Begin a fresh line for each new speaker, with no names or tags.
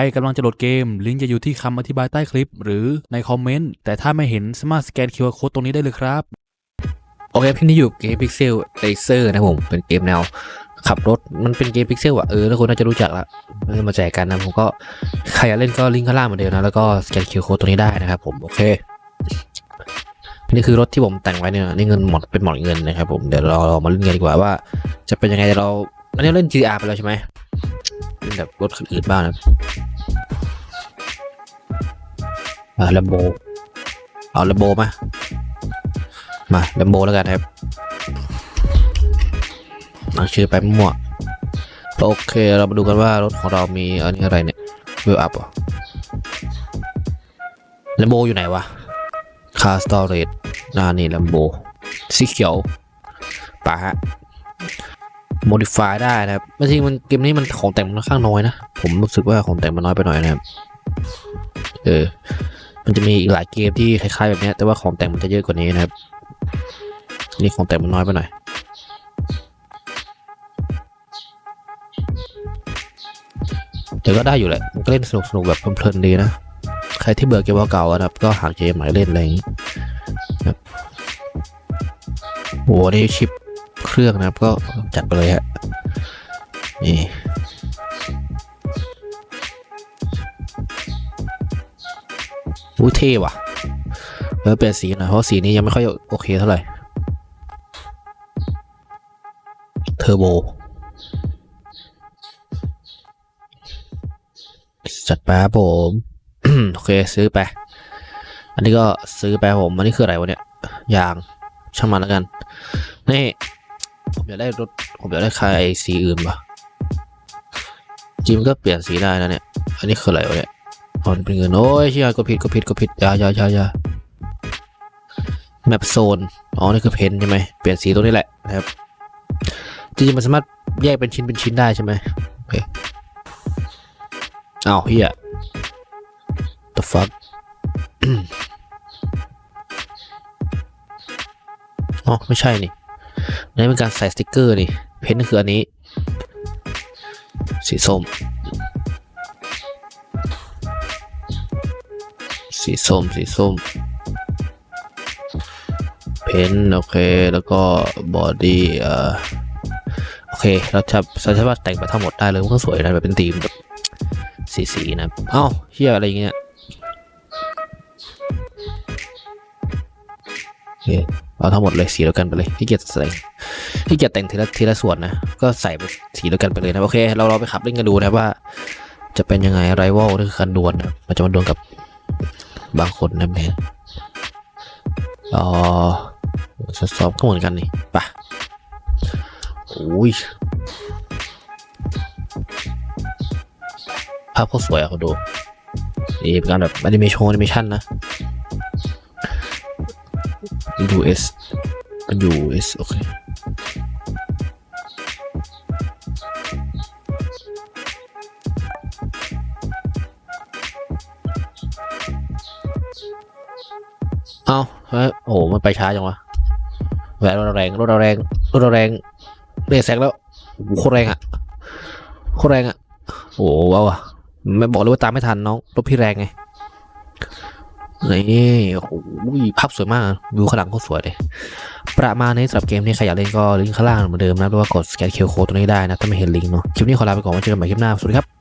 รกำลังจะโหลดเกม ลิงก์จะอยู่ที่คำอธิบายใต้คลิป หรือในคอมเมนต์ แต่ถ้าไม่เห็นสามารถสแกน QR Code ตรงนี้ได้เลยครับ
โอเคพี่นี่อยู่เกมพิกเซลเลเซอร์นะผม เป็นเกมแนวขับรถ มันเป็นเกมพิกเซลอะเออ แล้วคนน่าจะรู้จักละมันมาแจกกันนะ ผมก็ ใครอยากเล่นก็ลิงก์ข้างล่างเหมือนเดิมนะ แล้วก็สแกนคิวโค้ดตัวนี้ได้นะครับผม โอเค นี่คือรถที่ผมแต่งไว้เนี่ย นี่เงินหมด เป็นหมดเงินนะครับผม เดี๋ยวเราเรามาเล่นกันดีกว่าว่า จะเป็นยังไงเราอันนี้เล่น GR ไปแล้วใช่ไหมเล่นแบบรถคันอื่นบ้างนะ อ่าลมโบ เอาลมโบมา มาแลมโบแล้วกันครับตั้งชื่อไปมั่วโอเค เรามาดูกันว่ารถของเรามีอันนี้อะไรเนี่ยเวลอัพอะแลมโบอยู่ไหนวะคาสตอเรจนานี่แลมโบสีเขียวป่ะฮะโมดิฟายได้นะครับจริงมันเกมนี้มันของแต่งมันค่อนข้างน้อยนะ ผมรู้สึกว่าของแต่งมันน้อยไปหน่อยนะครับ เออ มันจะมีอีกหลายเกมที่คล้ายๆแบบนี้แต่ว่าของแต่งมันจะเยอะกว่านี้นะครับ นี่ของแต่งมันน้อยไปหน่อยแต่ก็ได้อยู่แหละมันก็เล่นสนุกสนุกแบบเพลินๆดีนะ ใครที่เบื่อเกมเก่าๆนะครับ ก็หาเกมใหม่เล่นอะไรอย่างนี้ครับโหนี่ชิปเครื่องนะครับ ก็จัดไปเลยฮะนี่ อู้เท่ว่ะเออเปลี่ยนสีหน่อยเพราะสีนี้ยังไม่ค่อยโอเคเท่าไหร่เทอร์โบจัดไปครับผมโอเคซื้อไป อันนี้ก็ซื้อไปผม อันนี้คืออะไรวะเนี่ยยางช่างมันแล้วกัน นี่ ผมอยากได้รถ ผมอยากได้คายสีอื่นปะจิมก็เปลี่ยนสีได้นะเนี่ย อันนี้คืออะไรวะเนี่ย อ๋อนเป็นเงินโอ้ยเชี่ยก็ผิดก็ผิดก็ผิดอยาอยาอยาอยาแมปโซน อ๋อ นี่คือเพนใช่ไหมเปลี่ยนสีตรงนี้แหละนะครับ จริงๆ มันสามารถแยกเป็นชิ้นเป็นชิ้นได้ใช่ไหมโอเคอ้าวเฮีย the fuck อ๋อ ไม่ใช่นี่นี่เป็นการใส่สติกเกอร์นี่ เพนคืออันนี้ สีส้ม สีส้ม สีส้ม เพนโอเค แล้วก็บอดี้เอ่อโอเค เราจะเราสามารถแต่งไปทั้งหมดได้เลยมันก็สวยนะแบบเป็นธีมแบบสีสีๆนะเอ้าเฮียอะไรเงี้ยโอเคเอาทั้งหมดเลยสีเดียวกันไปเลยที่เกียจใส่ที่เกียจแต่งทีละทีละส่วนนะ ก็ใส่ไปสีเดียวกันไปเลยนะ โอเค เราเราไปขับเล่นกันดูนะว่า จะเป็นยังไงไรวอลนี่คือการดวลนะมันจะมาดวลกับ บางคนนะแม่อ๋อทดสอบก็เหมือนกันนี่ไปะโอ้ยภาพเขาสวยอะเขาดูนี่เป็นการแบบแอนิเมชันแอนิเมชันนะดูเอสดูเอสโอเค เอ้าเฮ้ยโอ้โหมันไปช้าจังวะแหวนรถเราแรงรถเราแรงรถเราแรงเบรกแซงแล้วโคตรแรงอะโคตรแรงอะโอ้โหเอาอะไม่บอกเลยว่าตามไม่ทันน้องรถพี่แรงไงนี่โอ้โหภาพสวยมากอะวิวข้างหลังก็สวยเลยประมาณนี้สำหรับเกมนี้ใครอยากเล่นก็ลิงก์ข้างล่างเหมือนเดิมนะไม่ว่ากดสแกนเคอร์โคตรงนี้ได้นะถ้าไม่เห็นลิงก์เนาะคลิปนี้ขอลาไปก่อนไว้เจอกันใหม่คลิปหน้าสวัสดีครับ